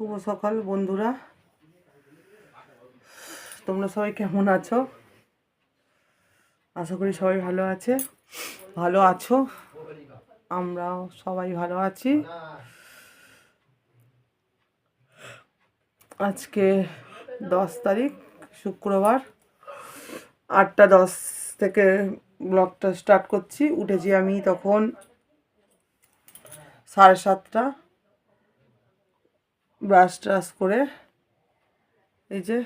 শুভ সকাল, বন্ধুরা। তোমরা সবাই কেমন আছো? আশা করি সবাই ভালো আছে। ভালো আছো? আমরাও সবাই ভালো আছি। আজকে দশ তারিখ, শুক্রবার। আটটা দশ থেকে ব্লগটা স্টার্ট করছি। উঠেছি আমি তখন সাড়ে সাতটা। ব্রাশ ট্রাশ করে এই যে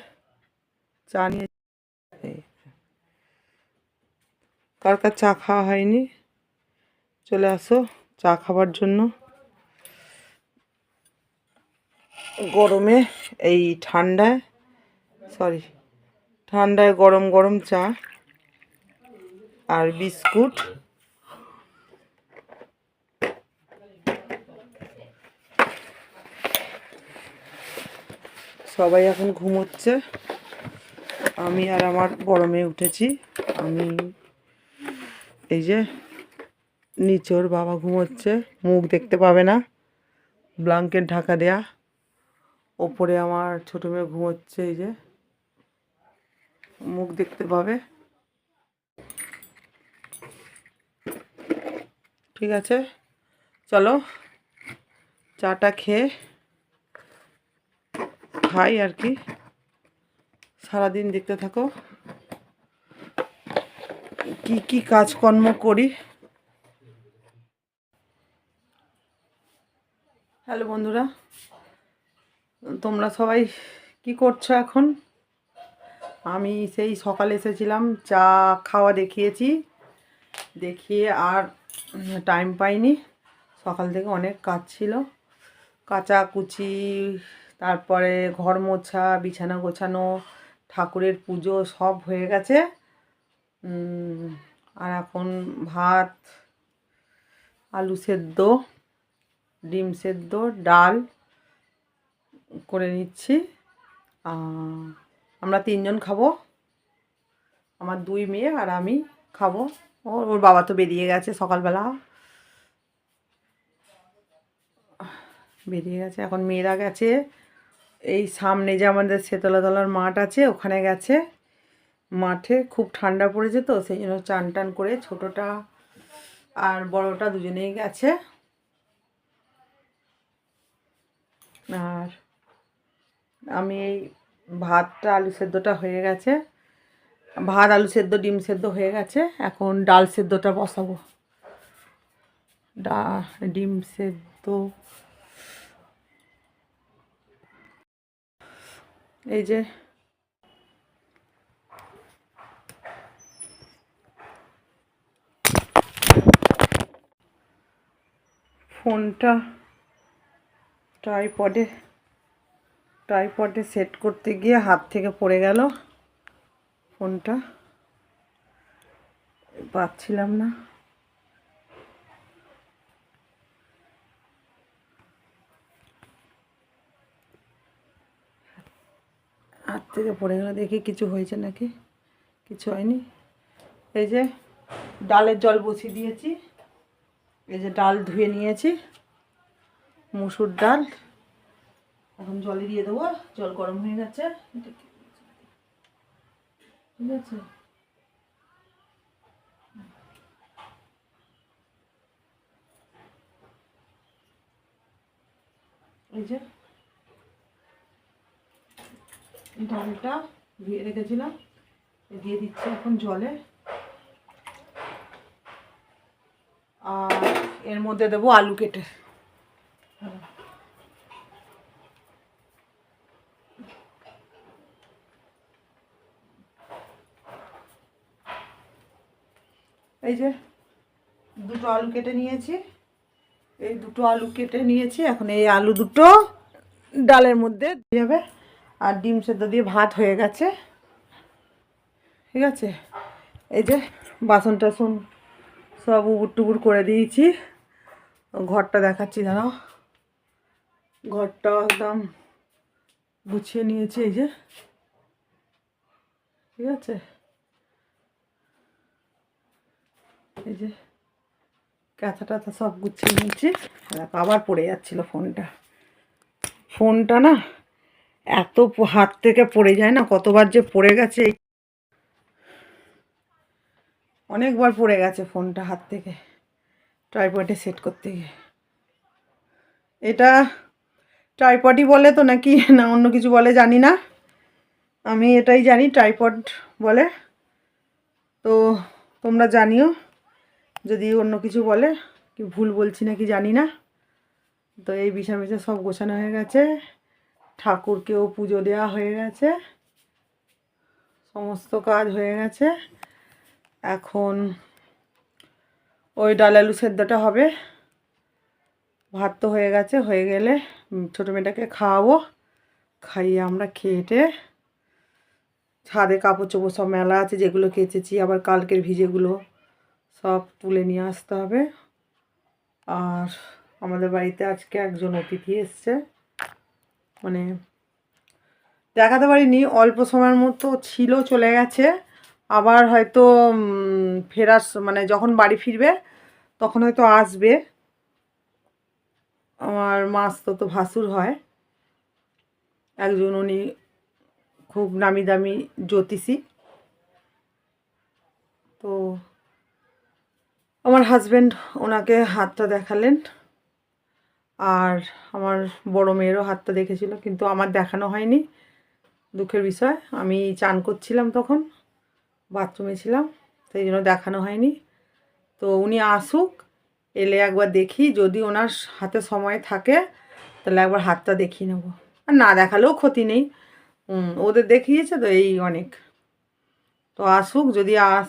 চা নিয়ে। কার কার চা খাওয়া হয়নি? চলে আসো চা খাবার জন্য। গরমে এই ঠান্ডায় সরি ঠান্ডায় গরম গরম চা আর বিস্কুট। সবাই এখন ঘুমোচ্ছে। আমি আর আমার বড় মেয়ে উঠেছি। আমি এই যে নিচোর বাবা ঘুমোচ্ছে। মুখ দেখতে পাবে না। ব্লাঙ্কেট ঢাকা দেয়া। ওপরে আমার ছোটো মেয়ে ঘুমোচ্ছে এই যে। মুখ দেখতে পাবে। ঠিক আছে? চলো চাটা খেয়ে খাই আর কি। সারাদিন দেখতে থাকো। কি কি কাজকর্ম করি। হ্যালো বন্ধুরা, তোমরা সবাই কি করছ এখন? আমি সেই সকালে এসেছিলাম, চা খাওয়া দেখিয়েছি। দেখিয়ে আর টাইম পাইনি। সকাল থেকে অনেক কাজ ছিল। কাচা কুচি তারপরে ঘর মোছা, বিছানা গোছানো, ঠাকুরের পুজো সব হয়ে গেছে। আর এখন ভাত, আলু সেদ্ধ, ডিম সেদ্ধ, ডাল করে নিচ্ছি। আমরা তিনজন খাব। আমার দুই মেয়ে আর আমি খাব। ওর ওর বাবা তো বেরিয়ে গেছে সকালবেলা। বেরিয়ে গেছে, এখন মেয়েরা গেছে। এই সামনে যে আমাদের শেতলাতলার মাঠ আছে, ওখানে গেছে। মাঠে খুব ঠান্ডা পড়েছে তো, সেই জন্য চান টান করে ছোটোটা আর বড়টা দুজনেই গেছে। আর আমি এই ভাতটা, আলু সেদ্ধটা হয়ে গেছে। ভাত, আলু সেদ্ধ, ডিম সেদ্ধ হয়ে গেছে। এখন ডাল সেদ্ধটা বসাবো। ডা, ডিম সেদ্ধ এই যে ফোনটা ট্রাইপডে ট্রাইপডে সেট করতে গিয়ে হাত থেকে পড়ে গেল ফোনটা। পাচ্ছিলাম না। হাত থেকে পড়ে গেল, দেখি কিছু হয়েছে নাকি? কিছু হয়নি? এই যে ডালের জল বসিয়ে দিয়েছি। এই যে ডাল ধুয়ে নিয়েছি। মুসুর ডাল। এখন জলে দিয়ে দেবো। জল গরম হয়ে গেছে। ঠিক আছে। এই যে ডালটা ধুয়ে রেখেছিলাম। দিয়ে দিচ্ছি এখন জলে। আর এর মধ্যে দেবো আলু কেটে। এই যে দুটো আলু কেটে নিয়েছি। এই দুটো আলু কেটে নিয়েছি। এখন এই আলু দুটো ডালের মধ্যে দিয়ে যাবে। আর ডিম সেদ্ধ দিয়ে ভাত হয়ে গেছে। ঠিক আছে? এই যে বাসন টাসন সব উবুর টুবুর করে দিয়েছি। ঘরটা দেখাচ্ছি, দাঁড়াও। ঘরটা একদম গুছিয়ে নিয়েছি, এই যে। ঠিক আছে? এই যে কাঁথা টাথা সব গুছিয়ে নিয়েছি। আবার পড়ে যাচ্ছিল ফোনটা। ফোনটা না এত হাত থেকে পড়ে যায় না? কতবার যে পড়ে গেছে? অনেকবার পড়ে গেছে ফোনটা হাত থেকে, ট্রাইপডে সেট করতে গিয়ে। এটা ট্রাইপডই বলে তো নাকি? না, অন্য কিছু বলে জানি না। আমি এটাই জানি, ট্রাইপড বলে। তো তোমরা জানিও, যদি অন্য কিছু বলে, কি ভুল বলছি নাকি জানি না। তো এই বিছা মিছা সব গোছানো হয়ে গেছে। ঠাকুরকেও পুজো দেওয়া হয়ে গেছে। সমস্ত কাজ হয়ে গেছে। এখন ওই ডাল আলু সেদ্ধটা হবে। ভাত তো হয়ে গেছে, হয়ে গেলে ছোটো মেয়েটাকে খাওয়াবো। খাইয়ে আমরা খেয়েটে ছাদে কাপড় চোপড় সব মেলা আছে, যেগুলো কেচেছি, আবার কালকের ভিজেগুলো সব তুলে নিয়ে আসতে হবে। আর আমাদের বাড়িতে আজকে একজন অতিথি এসছে। মানে দেখাতে পারিনি, অল্প সময়ের মতো ছিল, চলে গেছে। আবার হয়তো ফেরার মানে যখন বাড়ি ফিরবে, তখন হয়তো আসবে। আমার মাস তো তো ভাসুর হয়। একজন উনি খুব নামি দামি জ্যোতিষী। তো আমার হাজব্যান্ড ওনাকে হাতটা দেখালেন। আর আমার বড় মেয়েরও হাতটা দেখেছিল, কিন্তু আমার দেখানো হয়নি। দুঃখের বিষয়, আমি চান করছিলাম তখন, বাথরুমে ছিলাম, সেই জন্য দেখানো হয়নি। তো উনি আসুক, এলে একবার দেখি, যদি ওনার হাতে সময় থাকে, তাহলে একবার হাতটা দেখিয়ে নেব। আর না দেখালেও ক্ষতি নেই। ওদের দেখিয়েছে তো এই অনেক। তো আসুক, যদি আস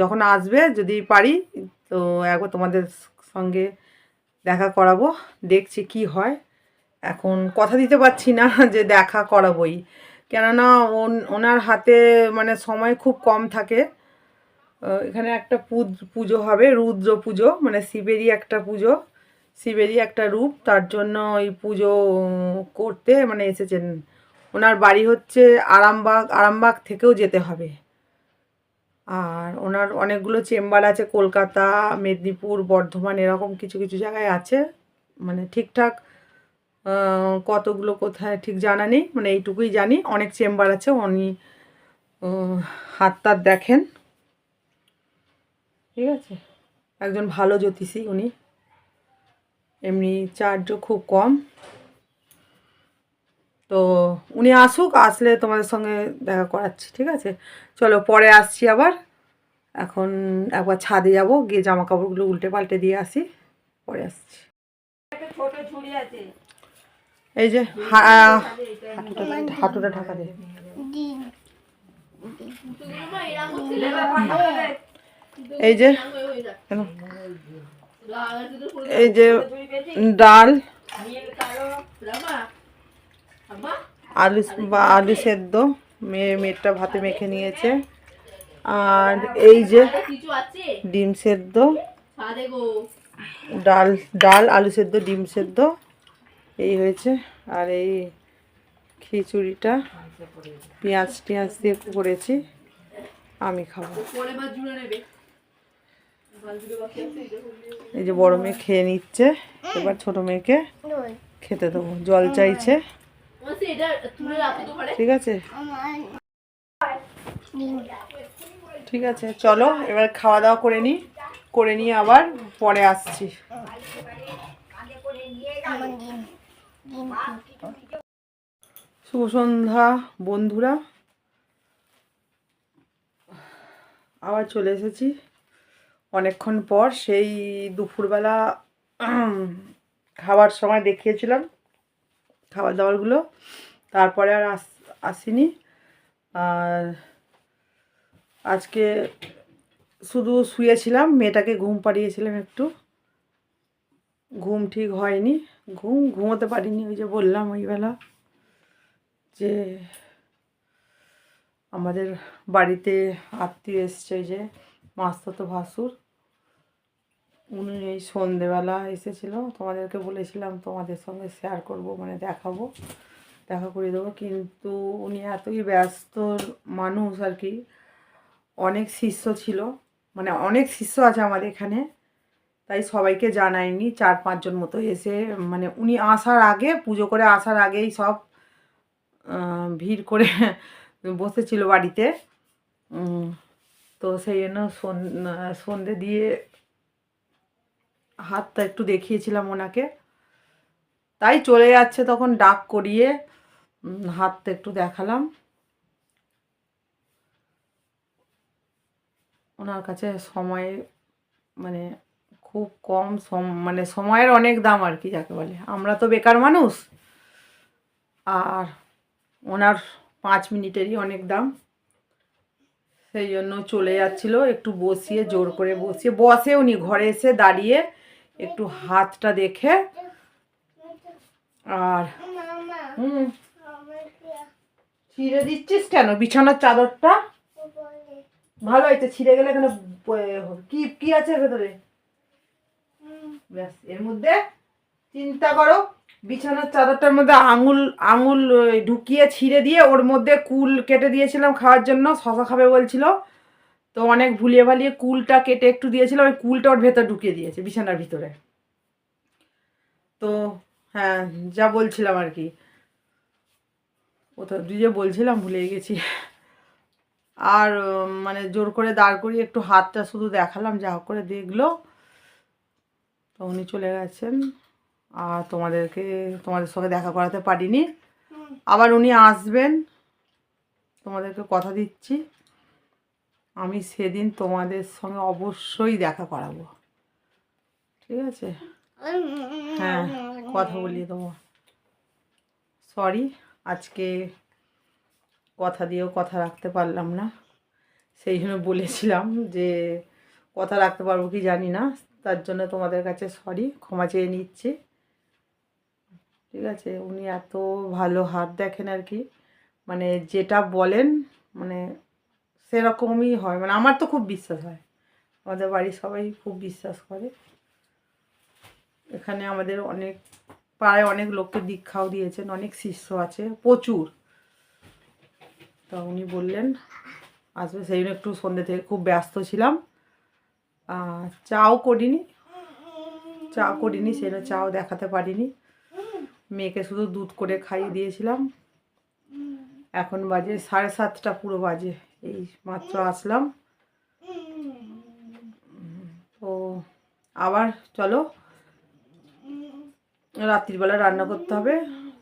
যখন আসবে, যদি পারি, তো একবার তোমাদের সঙ্গে দেখা করাবো, দেখছি কি হয়। এখন কথা দিতে পারছি না যে দেখা করাবোই। কেননা ওন- ওনার হাতে মানে সময় খুব কম থাকে। এখানে একটা পুজ- পুজো হবে, রুদ্র পুজো মানে শিবেরই একটা পুজো। শিবেরই একটা রূপ, তার জন্য এই পুজো করতে মানে এসেছেন। ওনার বাড়ি হচ্ছে আরামবাগ আরামবাগ থেকেও যেতে হবে। আর ওনার অনেকগুলো চেম্বার আছে, কলকাতা, মেদিনীপুর, বর্ধমান, এরকম কিছু কিছু জায়গায় আছে। মানে ঠিকঠাক কতগুলো কোথায় ঠিক জানা নেই মানে এইটুকুই জানি। অনেক চেম্বার আছে, উনি হাত তাত দেখেন। ঠিক আছে? একজন ভালো জ্যোতিষী উনি। এমনি চার্জও খুব কম। তো উনি আসুক আসলে তোমাদের সঙ্গে দেখা করাচ্ছি ঠিক আছে? চলো পরে আসছি আবার। এখন একবার ছাদে যাব গিয়ে জামা কাপড়গুলো উল্টে পাল্টে দিয়ে আসি পরে আসছি। এই যে হাঁটুটা হাঁটুটা ঢাকা দে এই যে এই যে ডাল। আলু বা আলু সেদ্ধ। মেয়ে, মেয়েটা ভাতে মেখে নিয়েছে। আর এই যে ডিম সেদ্ধ। ডাল ডাল, আলু সেদ্ধ, ডিম সেদ্ধ। এই হয়েছে। আর এই খিচুড়িটা পেঁয়াজ টিয়াজ দিয়ে করেছি। আমি খাব। এই যে বড় মেয়ে খেয়ে নিচ্ছে। এবার ছোট মেয়েকে খেতে দেবো। জল চাইছে। ঠিক আছে? ঠিক আছে চলো এবার খাওয়া দাওয়া করে নিই করে নিয়ে আবার পরে আসছি। শুভ সন্ধ্যা বন্ধুরা। আবার চলে এসেছি। অনেকক্ষণ পর সেই দুপুরবেলা খাবার সময় দেখিয়েছিলাম। খাবার দাবারগুলো তারপরে আর আস, আসিনি। আর আজকে শুধু শুয়েছিলাম, মেয়েটাকে ঘুম পাড়িয়েছিলাম একটু। ঘুম ঠিক হয়নি। ঘুম, ঘুমোতে পারিনি, ওই যে বললাম ওই বেলা যে আমাদের বাড়িতে আত্মীয় এসছে যে মাস্ততো ভাসুর। উনি এই সন্ধেবেলা এসেছিল তোমাদেরকে বলেছিলাম তোমাদের সঙ্গে শেয়ার করব মানে দেখাবো দেখা করে দেবো। কিন্তু উনি এতই ব্যস্ত মানুষ আর কি অনেক শিষ্য ছিল মানে অনেক শিষ্য আছে আমাদের এখানে তাই সবাইকে জানায়নি চার পাঁচজন মতো এসে মানে উনি আসার আগে পুজো করে আসার আগেই সব ভিড় করে বসেছিল বাড়িতে। তো সেই জন্য সন- আহ, সন্ধে দিয়ে হাতটা একটু দেখিয়েছিলাম ওনাকে। তাই চলে যাচ্ছে তখন ডাক করিয়ে হাতটা একটু দেখালাম। ওনার কাছে সময় মানে খুব কম সম মানে সময়ের অনেক দাম আর কি যাকে বলে। আমরা তো বেকার মানুষ। আর ওনার পাঁচ মিনিটেরই অনেক দাম। সেই জন্য চলে যাচ্ছিল, একটু বসিয়ে, জোর করে বসিয়ে। বসে উনি ঘরে এসে দাঁড়িয়ে একটু হাতটা দেখে। আর হুম, ছিঁড়ে দিচ্ছিস কেন? বিছানার চাদরটা? ভালো হয়েছে, ছিঁড়ে গেলে এখানে কি কি আছে ভেতরে? ব্যাস, এর মধ্যে চিন্তা করো, বিছানার চাদরটার মধ্যে আঙুল আঙুল ঢুকিয়ে ছিঁড়ে দিয়ে ওর মধ্যে কুল কেটে দিয়েছিলাম খাওয়ার জন্য, শশা খাবে বলছিল। তো অনেক ভুলিয়ে ভালিয়ে কুলটা কেটে একটু দিয়েছিল ওই কুলটা ওর ভেতর ঢুকিয়ে দিয়েছে বিছানার ভিতরে। তো হ্যাঁ যা বলছিলাম আর কি। ও তো যে বলছিলাম ভুলে গেছি। আর মানে জোর করে দাঁড় করিয়ে একটু হাতটা শুধু দেখালাম যা হোক করে দেখল। তো উনি চলে গেছেন আর তোমাদেরকে তোমাদের সঙ্গে দেখা করাতে পারিনি। আবার উনি আসবেন। তোমাদেরকে কথা দিচ্ছি। আমি সেদিন তোমাদের সঙ্গে অবশ্যই দেখা করাবো। ঠিক আছে? হ্যাঁ কথা বলিয়ে দেবো। সরি আজকে কথা দিয়েও কথা রাখতে পারলাম না। সেই জন্য বলেছিলাম যে, কথা রাখতে পারব কি জানি না, তার জন্য তোমাদের কাছে সরি ক্ষমা চেয়ে নিচ্ছি। ঠিক আছে? উনি এত ভালো হাত দেখেন আর কি। মানে যেটা বলেন মানে সেরকমই হয়। মানে আমার তো খুব বিশ্বাস হয়। আমাদের বাড়ির সবাই খুব বিশ্বাস করে। এখানে আমাদের অনেক, প্রায় অনেক লোককে দীক্ষাও দিয়েছেন, অনেক শিষ্য আছে, প্রচুর। তা উনি বললেন, আসবে। সেই জন্য একটু সন্ধ্যে থেকে খুব ব্যস্ত ছিলাম। চাও করিনি। চা করিনি সেটা চাও দেখাতে পারিনি। মেয়েকে শুধু দুধ করে খাইয়ে দিয়েছিলাম। এখন বাজে সাড়ে সাতটা, পুরো বাজে। এই মাত্র আসলাম। তো আবার চলো রাত্রিবেলা রান্না করতে হবে।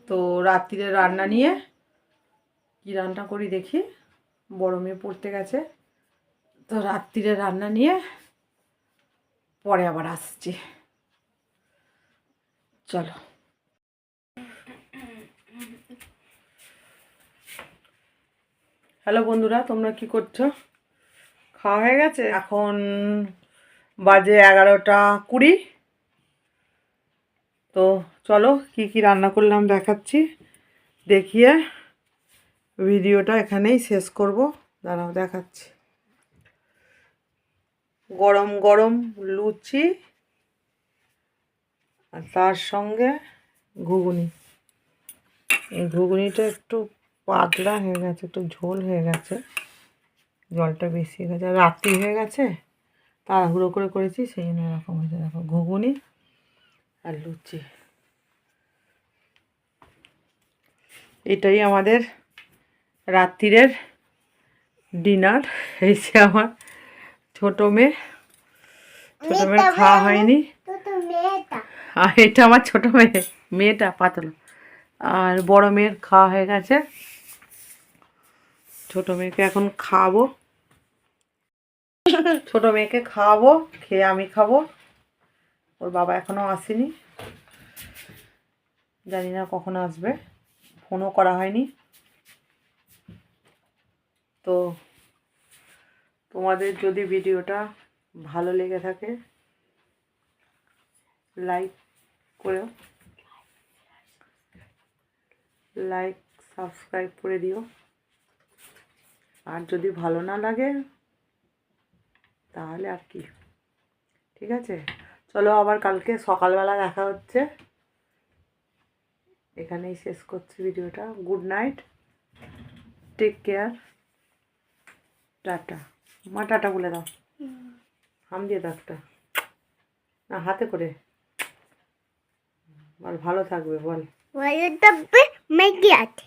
তো রাত্রিরে রান্না নিয়ে কি রান্না করি দেখি, বড় মেয়ে পড়তে গেছে। তো রাত্রিরে রান্না নিয়ে পরে আবার আসছি। চলো। হ্যালো বন্ধুরা, তোমরা কি করছ? খাওয়া হয়ে গেছে? এখন বাজে এগারোটা কুড়ি। তো চলো কি কি রান্না করলাম দেখাচ্ছি। দেখিয়ে ভিডিওটা এখানেই শেষ করব। দাঁড়াও, দেখাচ্ছি। গরম গরম লুচি আর তার সঙ্গে ঘুগুনি। এই ঘুগুনিটা একটু পাতলা হয়ে গেছে একটু ঝোল হয়ে গেছে। জলটা বেশি হয়ে গেছে আর রাত্রি হয়ে গেছে তাড়াহুড়ো করে করেছি সেই জন্য এরকম হয়েছে। দেখো ঘুগুনি আর লুচি। এটাই আমাদের রাত্রিরের ডিনার। এসে আমার ছোটো মেয়ে ছোটো মেয়ের খাওয়া হয়নি। আর এটা আমার ছোটো মেয়ে মেয়েটা পাতলা। আর বড় মেয়ের খাওয়া হয়ে গেছে। ছোটো মেয়েকে এখন খাওয়াবো ছোটো মেয়েকে খাওয়াবো খেয়ে আমি খাব। ওর বাবা এখনও আসেনি। জানি না কখন আসবে। ফোনও করা হয়নি। তো তোমাদের যদি ভিডিওটা ভালো লেগে থাকে, লাইক করো লাইক, সাবস্ক্রাইব করে দিও। আর যদি ভালো না লাগে তাহলে আর কি। ঠিক আছে? চলো আবার কালকে সকালবেলা দেখা হচ্ছে। এখানেই শেষ করছি ভিডিওটা। Good night. Take care. Ta ta. মা টাটা বলে দাও। হাম দিয়ে দাও একটা। না হাতে করে। বল ভালো থাকবে বল। বলে তবে মেঘে আছে